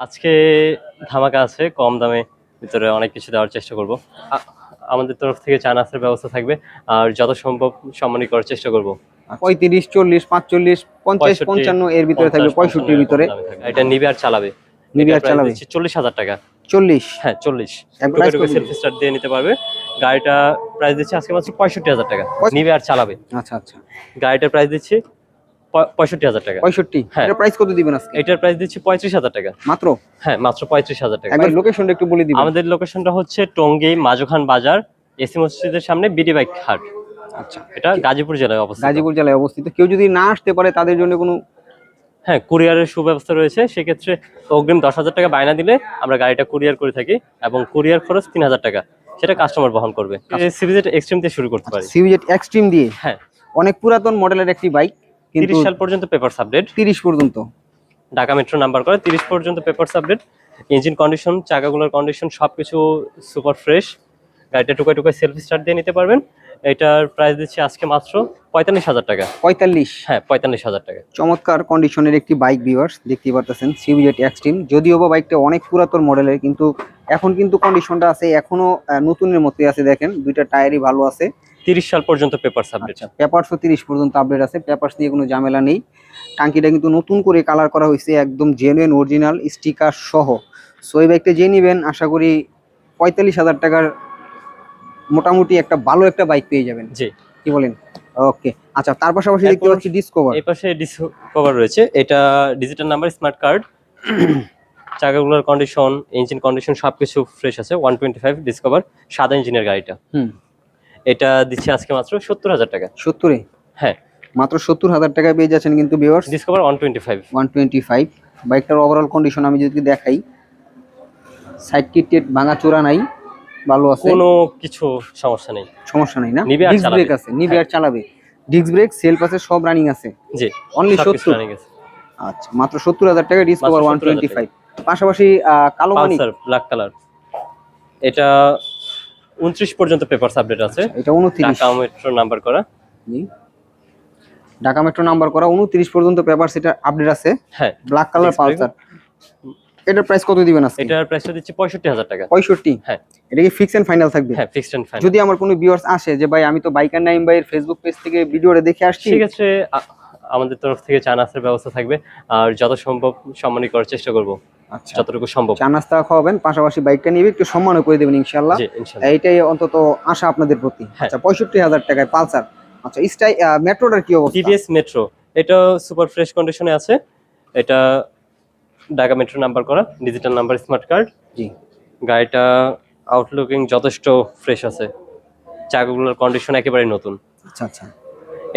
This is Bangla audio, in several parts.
আজকে ধামাকা আছে কম দামে ভিতরে অনেক কিছু দেওয়ার চেষ্টা করব। আমাদের তরফ থেকে চা নাস্তার ব্যবস্থা থাকবে আর যত সম্ভব সম্মানী করার চেষ্টা করব। পঁয়ত্রিশ চল্লিশ পাঁচচল্লিশ পঞ্চাশ পঞ্চান্ন এর ভিতরে থাকবে পঁয়ষট্টির ভিতরে। এটা নিবে আর চালাবে। নিবে আর চালাবে। চল্লিশ হাজার টাকা। চল্লিশ। হ্যাঁ চল্লিশ। সেলফি স্টার্ট দিয়ে নিতে পারবে। গাড়িটা প্রাইস দিচ্ছে আজকে মাত্র পঁয়ষট্টি হাজার টাকা। নিবে আর চালাবে। আচ্ছা আচ্ছা। গাড়িটার প্রাইস দিচ্ছি পঁয়ষট্টি হাজার টাকা। পঁয়ষট্টি? হ্যাঁ। প্রাইস কত দিবেন আজকে? এটার প্রাইস দিচ্ছি পঁয়ত্রিশ হাজার টাকা। মাত্র? হ্যাঁ মাত্র পঁয়ত্রিশ হাজার টাকা। একবার লোকেশনটা একটু বলে দিবেন। আমাদের লোকেশনটা হচ্ছে টঙ্গী মাজুখান বাজার এসি মসজিদের সামনে বিডি বাইক হাট। আচ্ছা। এটা গাজীপুর জেলায় অবস্থিত। গাজীপুর জেলায় অবস্থিত। কেউ যদি না আসতে পারে তাদের জন্য কোনো হ্যাঁ কুরিয়ারের সুব্যবস্থা রয়েছে। সেক্ষেত্রে অগ্রিম দশ হাজার টাকা বায়না দিলে আমরা গাড়িটা কুরিয়ার করে থাকি এবং কুরিয়ার খরচ তিন হাজার টাকা। সেটা কাস্টমার বহন করবে। সিরিজের এক্সট্রিম দিয়ে শুরু করতে পারি। সিভিজেট এক্সট্রিম দিয়ে? হ্যাঁ। অনেক পুরাতন মডেলের একটি বাইক কিন্তু তিরিশ সাল পর্যন্ত পেপার আপডেট তিরিশ পর্যন্ত। ঢাকা মেট্রো নাম্বার করে তিরিশ পর্যন্ত পেপার আপডেট ইঞ্জিন কন্ডিশন চাকাগুলোর কন্ডিশন সবকিছু সুপার ফ্রেশ গাড়িটা টুকায় টুকায় সেলফ স্টার্ট দিয়ে নিতে পারবেন। এটার প্রাইস দিচ্ছি আজকে মাত্র পঁয়তাল্লিশ হাজার টাকা। পঁয়তাল্লিশ। হ্যাঁ পঁয়তাল্লিশ হাজার টাকা। চমৎকার কন্ডিশনের একটি বাইক ভিউয়ার্স দেখতেই পারতেছেন সিভিজেট এক্সট্রিম যদিও বা বাইকটা অনেক পুরাতন মডেলের কিন্তু এখন কিন্তু কন্ডিশনটা আছে এখনও আহ, নতুনের মতোই আছে দেখেন। দুইটা টায়ারই ভালো আছে। তিরিশ সাল পর্যন্ত পেপার আচ্ছা পেপারসও তিরিশ পর্যন্ত আপডেট আছে পেপারস দিয়ে কোনো ঝামেলা নেই। টাঙ্কিটা কিন্তু নতুন করে কালার করা হয়েছে একদম জেনুইন অরিজিনাল স্টিকার সহ। সো এই বাইকটা যে নিবেন আশা করি পঁয়তাল্লিশ হাজার টাকার মোটামুটি একটা ভালো একটা বাইক পেয়ে যাবেন। জি। কি বলেন? ওকে আচ্ছা তার পাশাপাশি দেখতে পাচ্ছি ডিসকভার এই পাশে ডিসকভার রয়েছে এটা ডিজিটাল নাম্বার স্মার্ট কার্ড চাকাগুলোর কন্ডিশন ইঞ্জিন কন্ডিশন সবকিছু ফ্রেশ আছে ওয়ান টোয়েন্টি ফাইভ ডিসকভার সাদা ইঞ্জিনের গাড়িটা। হুম। এটা দিচ্ছে আজকে মাত্র সত্তর হাজার টাকা। সত্তরে হ্যাঁ। মাত্র সত্তর হাজার টাকায় পেয়ে যাচ্ছেন কিন্তু viewers Discover one twenty five one twenty five বাইকটার ওভারঅল কন্ডিশন আমি যদি দেখাই সাইড কিট ভাঙা চোরা নাই ভালো আছে। কোনো কিছু সমস্যা নেই। সমস্যা নেই না? ডিস্ক ব্রেক আছে নিবে আর চালাবে। ডিস্ক ব্রেক সেলফ আছে সব রানিং আছে। জি অনলি সবকিছু সত্তর। running আছে। আচ্ছা মাত্র সত্তর হাজার টাকা ডিসকভার ওয়ান টোয়েন্টি ফাইভ পাশাপাশি আহ, কালো পালসার ব্ল্যাক কালার এটা উনত্রিশ পর্যন্ত পেপার আপডেট আছে। এটা উনত্রিশ। ঢাকা মেট্রো নাম্বার করা। ঢাকা মেট্রো নাম্বার করা উনত্রিশ পর্যন্ত পেপার সেটা আপডেট আছে। হ্যাঁ। Black colour Pulsar. এটার প্রাইস কত দিবেন আজকে? এটার প্রাইসটা দিচ্ছি পঁয়ষট্টি হাজার টাকা। পঁয়ষট্টি? হ্যাঁ। এটা কি ফিক্স এন্ড ফাইনাল থাকবে? হ্যাঁ ফিক্সড অ্যান্ড ফাইন যদি আমার কোনো ভিউয়ার্স আসে যে ভাই আমি তো বাইকার নাইম ভাইয়ের ফেসবুক পেজ থেকে ভিডিওটা দেখে আসছি। ঠিক আ- আমাদের তরফ থেকে চা নাস্তার ব্যবস্থা থাকবে। আর যত সম্ভব সম্মানী করার চেষ্টা করব। আচ্ছা। যতটুকু সম্ভব। চা নাস্তা খাওয়াবেন পাশাপাশি বাইকটা নিবে একটু সম্মানও করে দেবেন ইনশাল্লাহ এইটাই অন্তত আশা আপনাদের প্রতি। হ্যাঁ। আচ্ছা পঁয়ষট্টি হাজার টাকায় পালসার। আচ্ছা স্টাই মেট্রোটার কি অবস্থা? TVS Metro. এটা সুপার ফ্রেশ কন্ডিশনে আছে। এটা ঢাকা মেট্রো নাম্বার করা। Digital number smart card. জি। গাড়িটা আউটলুকিং যথেষ্ট ফ্রেশ আছে। চাকাগুলোর কন্ডিশন একেবারে নতুন। আচ্ছা আচ্ছা।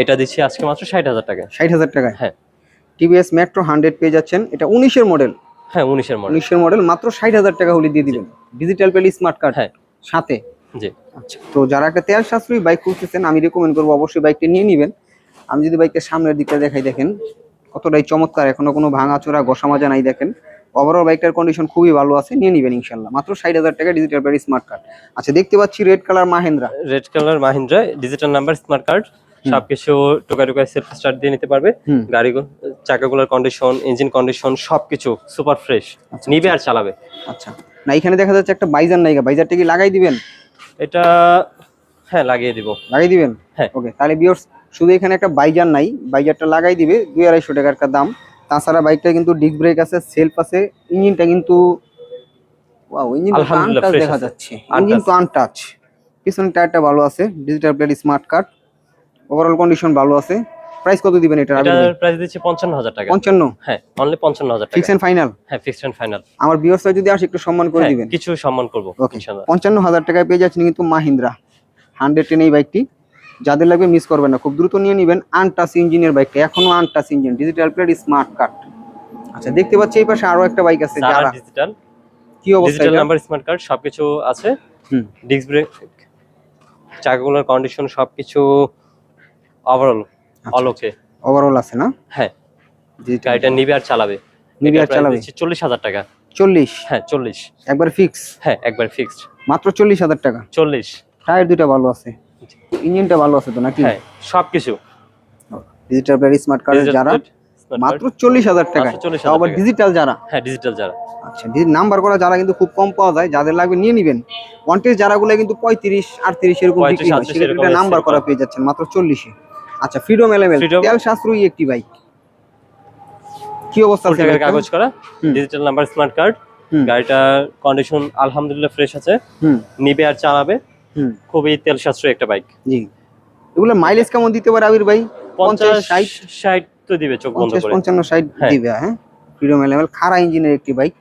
এটা দিচ্ছি আজকে মাত্র ষাট হাজার টাকা। ষাট হাজার টাকায়? হ্যাঁ। টিভিএস মেট্রো হান্ড্রেড পেয়ে যাচ্ছেন। এটা উনিশের মডেল হ্যাঁ উনিশের মডেল উনিশের মডেল মাত্র ষাট হাজার টাকা হলে দিয়ে দিবেন। ডিজিটাল পেলি স্মার্ট কার্ড হ্যাঁ। সাথে। জি। আচ্ছা। তো যারা একটা তেল সাশ্রয়ী বাইক খুঁজতেছেন আমি রেকমেন্ড করব অবশ্যই বাইকটা নিয়ে নেবেন। আমি যদি বাইকটা সামনের দিকটা দেখাই দেখেন। কতটাই চমৎকার এখনও কোনো ভাঙাচোরা ঘষা মাজা নাই দেখেন। ওভারঅল বাইকটার কন্ডিশন খুবই ভালো আছে নিয়ে নেবেন ইনশাল্লাহ মাত্র ষাট হাজার টাকা ডিজিটাল পেলি স্মার্ট কার্ড আচ্ছা দেখতে পাচ্ছি red colour Mahindra red colour Mahindra digital number smart card সবকিছু টোকা টোকা সেলফ স্টার্ট দিয়ে নিতে পারবে। গাড়ি চাকাগুলোর কন্ডিশন ইঞ্জিন কন্ডিশন সবকিছু সুপার ফ্রেশ নিবে আর চালাবে। আচ্ছা। না এখানে দেখা যাচ্ছে একটা বাইজার নাইগা বাইজারটা কি লাগাই দিবেন? এটা হ্যাঁ লাগিয়ে দিব। লাগাই দিবেন? হ্যাঁ। ওকে তাহলে বিয়র্স শুধু এখানে একটা বাইজার নাই। বাইজারটা লাগাই দিবে দুই আড়াইশো টাকার একটা দাম। তাছাড়া বাইকটা কিন্তু ডিস্ক ব্রেক আছে সেলফ আছে। ইঞ্জিনটা কিন্তু ওয়াও ইঞ্জিনটা আনটাচ দেখা যাচ্ছে। ইঞ্জিন তো আনটাচ পিছনের টায়ারটা ভালো আছে। Digital plate smart card overall condition ভালো আছে। প্রাইস কত দিবেন এটা এটার প্রাইস দিচ্ছি পঞ্চান্ন হাজার টাকা। পঞ্চান্ন? হ্যাঁ অনলি পঞ্চান্ন হাজার টাকা। ফিক্স এন্ড ফাইনাল হ্যাঁ ফিক্সড এন্ড ফাইনাল আমার বিয়র্সরা যদি আসে একটু সম্মান করে দিবেন। কিছু সম্মান করব ইনশাআল্লাহ। পঞ্চান্ন হাজার টাকায় পেয়ে যাচ্ছেন কিন্তু মাহিন্দ্রা। হান্ড্রেড টেন এই বাইকটি যাদের লাগবে মিস করবেন না খুব দ্রুত নিয়ে নেবেন আনটাচ ইঞ্জিনের বাইকটা এখনও untouch engine digital plate smart card আচ্ছা দেখতে পাচ্ছি এই পাশে আরও একটা বাইক আছে যারা ডিজিটাল কি অবস্থা ডিজিটাল নাম্বার স্মার্ট কার্ড সবকিছু আছে। হুম। ডিস্ক ব্রেক চাকাগুলোর কন্ডিশন সবকিছু ওভারঅল অলোকে ওভারঅল আছে না? হ্যাঁ। গাড়িটা নিবে আর চালাবে। নিবে আর চালাবে? চল্লিশ হাজার টাকা। চল্লিশ? হ্যাঁ চল্লিশ। একবার ফিক্স হ্যাঁ একবার ফিক্সড মাত্র চল্লিশ হাজার টাকা? চল্লিশ। টায়ার দুইটা ভালো আছে। ইঞ্জিনটা ভালো আছে তো নাকি? হ্যাঁ সবকিছু। ডিজিটাল প্লেট স্মার্ট কার্ড যারা মাত্র চল্লিশ হাজার টাকা তাও আবার ডিজিটাল যারা? হ্যাঁ ডিজিটাল যারা। আচ্ছা নাম্বার করা যারা কিন্তু খুব কম পাওয়া যায় যাদের লাগবে নিয়ে নিবেন। ওয়ান্টেজ যারা গুলো কিন্তু পঁয়ত্রিশ আটত্রিশ এরকম 35, বিক্রি হয় সেক্ষেত্রে নাম্বার করা। পেয়ে যাচ্ছেন মাত্র চল্লিশে। আচ্ছা ফ্রিডম Freedom- তেল সাশ্রয়ী একটি বাইক। কি অবস্থা আছে কাগজ করা ডিজিটাল নাম্বার স্মার্ট কার্ড। গাড়িটার কন্ডিশন আলহামদুলিল্লাহ ফ্রেশ আছে। নিবে আর চালাবে। খুবই তেল সাশ্রয়ী একটা বাইক জি। এগুলো মাইলেজ কেমন দিতে পারে আবির ভাই? পঞ্চাশ পঞ্চাশ ষাট? ষাট তো দিবে চোখ বন্ধ করে। পঞ্চান্ন ষাট হ্যাঁ। দিবে হ্যাঁ? ফ্রিডম এলেভেল খারা ইঞ্জিনের একটি বাইক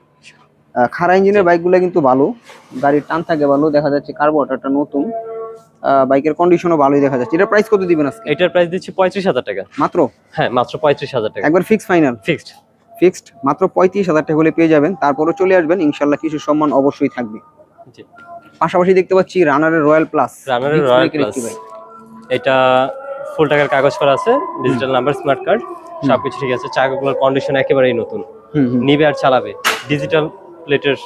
খারা ইঞ্জিনের বাইকগুলো কিন্তু ভালো। গাড়ির টান থাকে ভালো দেখা যাচ্ছে কার্বোরেটরটা নতুন। বাইকের কন্ডিশনও ভালোই দেখা যাচ্ছে। এটা প্রাইস কত দিবেন আজকে? এটার প্রাইস দিচ্ছি পঁয়ত্রিশ হাজার টাকা। মাত্র? হ্যাঁ মাত্র পঁয়ত্রিশ হাজার টাকা। একবার ফিক্স ফাইনাল ফিক্সড ফিক্সড মাত্র পঁয়ত্রিশ হাজার টাকা হলে পেয়ে যাবেন। তারপরও চলে আসবেন। ইনশাল্লাহ কিছু সম্মান অবশ্যই থাকবে। জি। পাশাপাশি দেখতে পাচ্ছি রানারের রয়্যাল প্লাস রানারের রয়্যাল প্লাস এটা ফুল টাকার কাগজ করা আছে। ডিজিটাল নাম্বার স্মার্ট কার্ড সবকিছু ঠিক আছে। চাকাগুলোর কন্ডিশন একেবারেই নতুন। নিবে আর চালাবে। ডিজিটাল প্লেটের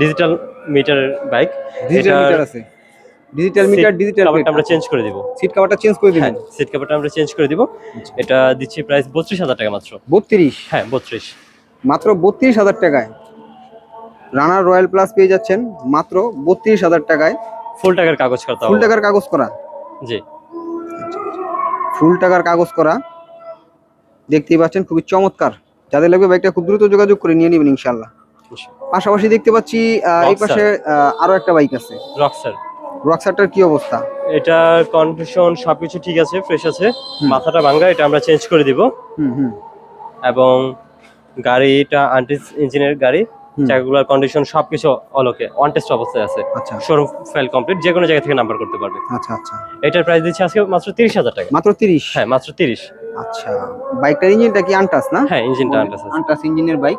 ডিজিটাল মিটারের বাইক ডিজিটাল মিটার আছে। ডিজিটাল মিটার ডিজিটাল কভারটা আমরা চেঞ্জ করে দিব। সিট কভারটা চেঞ্জ করে হ্যাঁ সিট কাভারটা আমরা চেঞ্জ করে দিব। এটা দিচ্ছি প্রাইস বত্রিশ হাজার টাকা মাত্র। বত্রিশ? হ্যাঁ বত্রিশ। মাত্র বত্রিশ হাজার টাকায়। রানার রয়্যাল প্লাস পেয়ে যাচ্ছেন মাত্র বত্রিশ হাজার টাকায়। ফুল টাকার কাগজ করতে ফুল টাকার কাগজ করা। জি। ফুল টাকার কাগজ করা। দেখতেই পাচ্ছেন খুবই চমৎকার। যাদের লাগবে বাইকটা খুব দ্রুত যোগাযোগ করে নিয়ে নেবেন ইনশাল্লাহ পাশাপাশি দেখতে পাচ্ছি এই পাশে আরও একটা বাইক আছে। রক্সার রকসারটার কি অবস্থা? এটার কন্ডিশন সবকিছু ঠিক আছে ফ্রেশ আছে। মাথাটা ভাঙ্গা এটা আমরা চেঞ্জ করে দিব। হুম হুম। এবং গাড়িটা আন্টিস ইঞ্জিনের গাড়ি। চাকাগুলোর কন্ডিশন সবকিছু অলোকে টেস্ট অবস্থায় আছে। আচ্ছা। শোরুম ফাইল কমপ্লিট যে কোনো জায়গা থেকে নাম্বার করতে পারবে। আচ্ছা আচ্ছা। এটার প্রাইস দিচ্ছি আজকে মাত্র তিরিশ হাজার টাকা। মাত্র তিরিশ? হ্যাঁ মাত্র তিরিশ। আচ্ছা। বাইকটার ইঞ্জিনটা কি আনটাস না? হ্যাঁ ইঞ্জিনটা আন্টাস আনটাস ইঞ্জিনের বাইক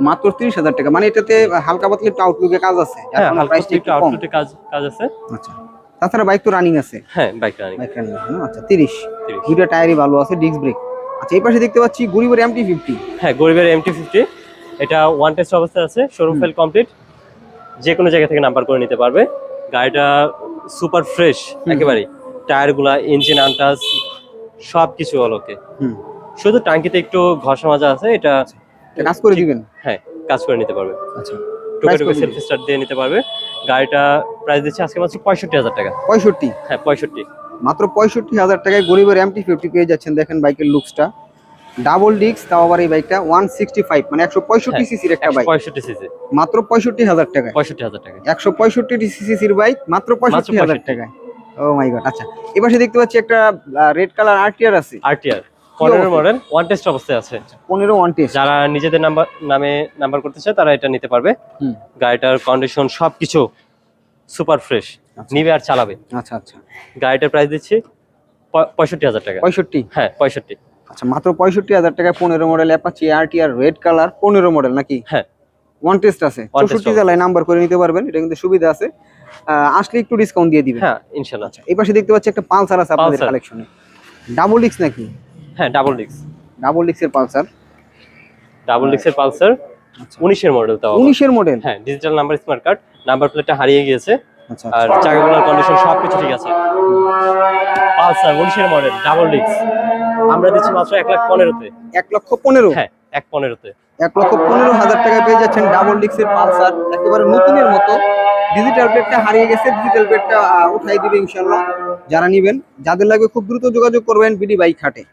মাত্র তিরিশ হাজার টাকা। মানে এটাতে হালকা পাতলা একটু আউটলুকে কাজ আছে। হ্যাঁ হালকা একটু একটু কাজ কাজ আছে। আচ্ছা। তাছাড়া বাইক তো রানিং আছে। হ্যাঁ বাইকটা রানিং বাইক রানিং আছে আচ্ছা টায়ারই ভালো আছে ডিস্ক ব্রেক আচ্ছা এই পাশে দেখতে পাচ্ছি গরিবের এমটি ফিফটি হ্যাঁ গরিবের এমটি ফিফটি এটা ওয়ান টেস্ট অবস্থায় আছে শোরুম ফেল কমপ্লিট যে কোনো জায়গা থেকে নাম্বার করে নিতে পারবে। গাড়িটা সুপার ফ্রেশ একেবারেই। টায়ারগুলা ইঞ্জিন আনটাস সব কিছু অলোকে হুম। শুধু টাঙ্কিতে একটু ঘষা মাজা আছে এটা এটা কাজ করে দিবেন? হ্যাঁ কাজ করে নিতে পারবে। আচ্ছা। টুকে টুকে সেলফ স্টার্ট দিয়ে নিতে পারবে। গাড়িটা প্রাইস দিচ্ছে আজকে মাত্র পঁয়ষট্টি হাজার টাকা। পঁয়ষট্টি? হ্যাঁ পঁয়ষট্টি। মাত্র পঁয়ষট্টি হাজার টাকায় গরিবের এমটি ফিফটি পেয়ে যাচ্ছেন দেখেন বাইকের লুকসটা ডাবল ডিস্ক তাও আবার এই বাইকটা ওয়ান সিক্সটি ফাইভ মানে একশো পঁয়ষট্টি হ্যাঁ, সিসির একটা বাইক পঁয়ষট্টি সিসি মাত্র পঁয়ষট্টি হাজার টাকায়। পঁয়ষট্টি হাজার টাকা একশো পঁয়ষট্টি সিসির বাইক মাত্র পঁয়ষট্টি হাজার 65 টাকায়। ও মাই গড আচ্ছা। এপাশে দেখতে পাচ্ছি একটা রেড কালার আরটিআর আছে। আরটিআর পনেরো? মডেল ওয়ান টেস্ট অবস্থায় আছে। পনেরো ওয়ান টেস্ট যারা নিজেদের নাম্বার নামে নাম্বার করতে চায় তারা এটা নিতে পারবে। হুম। গাড়িটার কন্ডিশন সবকিছু সুপার ফ্রেশ আচ্ছা। নিবে আর চালাবে। আচ্ছা আচ্ছা। গাড়িটার প্রাইস দিচ্ছি পঁয়ষট্টি হাজার টাকা। পঁয়ষট্টি? হ্যাঁ পঁয়ষট্টি। আচ্ছা মাত্র পঁয়ষট্টি হাজার টাকায় পনেরো model Apache RTR red colour পনেরো মডেল নাকি? হ্যাঁ। ওয়ান টেস্ট আছে। চৌষট্টি জেলায় নাম্বার করে নিতে পারবেন এটা কিন্তু সুবিধা আছে। আসলে একটু ডিসকাউন্ট দিয়ে দিবেন। হ্যাঁ ইনশাল্লাহ। আচ্ছা এই পাশে দেখতে পাচ্ছি একটা পালসার আছে আপনাদের কালেকশনে ডাবল ডিক্স নাকি? হ্যাঁ ডাবল ডিক্স ডাবল ডিক্সের পালসার। ডাবল ডিক্সের পালসার। উনিশের মডেল তাও আবার। উনিশের মডেল হ্যাঁ digital number smart card number প্লেটটা হারিয়ে গিয়েছে। আচ্ছা। আর চাকাগুলোর কন্ডিশন সবকিছু ঠিক আছে। পালসার উনিশের মডেল ডাবল ডিক্স আমরা দিচ্ছি মাত্র এক লাখ পনেরোতে। এক লক্ষ পনেরো? হ্যাঁ এক পনেরোতে। এক লক্ষ পনেরো হাজার টাকায় পেয়ে যাচ্ছেন ডাবল ডিক্সের পালসার। একেবারে নতুনের মতো। ডিজিটাল প্লেটটা হারিয়ে গেছে। ডিজিটাল প্লেটটা উঠাই দিবে ইনশাল্লাহ যারা নিবেন যাদের লাগবে খুব দ্রুত যোগাযোগ করবেন বিডি বাইক হাটে।